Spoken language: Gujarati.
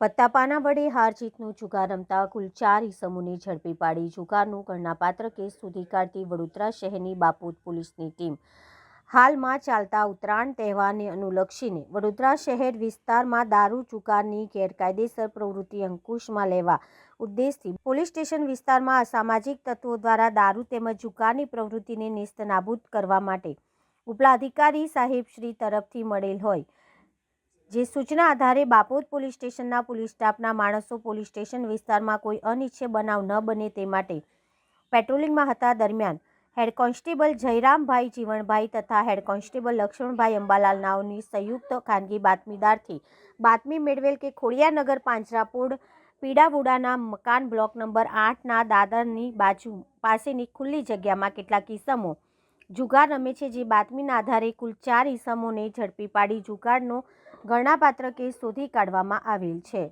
પત્તાપાના વડે હાર જીતનું જુગાર રમતા કુલ ચાર ઇસમોને ઝડપી પાડી જુગારનું ગણનાપાત્ર કેસ શોધી કાઢતી વડોદરા શહેરની બાપોદ પોલીસની ટીમ. હાલમાં ચાલતા ઉત્તરાયણ તહેવારને અનુલક્ષીને વડોદરા શહેર વિસ્તારમાં દારૂ જુગારની ગેરકાયદેસર પ્રવૃત્તિ અંકુશમાં લેવા ઉદ્દેશથી પોલીસ સ્ટેશન વિસ્તારમાં અસામાજિક તત્વો દ્વારા દારૂ તેમજ જુગારની પ્રવૃત્તિને નેસ્તનાબૂદ કરવા માટે ઉપલા અધિકારી સાહેબશ્રી તરફથી મળેલ હોય જે સૂચના આધારે બાપોદ પોલીસ સ્ટેશનના પોલીસ સ્ટાફના માણસો પોલીસ સ્ટેશન વિસ્તારમાં કોઈ અનિચ્છે બનાવ ન બને તે માટે પેટ્રોલિંગમાં હતા દરમિયાન હેડ કોન્સ્ટેબલ જયરામભાઈ જીવણભાઈ તથા હેડ કોન્સ્ટેબલ લક્ષ્મણભાઈ અંબાલાલ નાઓની સંયુક્ત ખાનગી બાતમીદારથી બાતમી મેળવેલ કે ખોડિયાનગર પાંજરાપોળ પીડાવુડાના મકાન બ્લોક નંબર આઠના દાદરની બાજુ પાસેની ખુલ્લી જગ્યામાં કેટલાક ઈસમો જુગાર રમે છે જે બાતમીના આધારે કુલ ચાર ઈસમોને ઝડપી પાડી જુગારનો ગણનાપાત્ર કેસ શોધી કાઢવામાં આવેલ છે.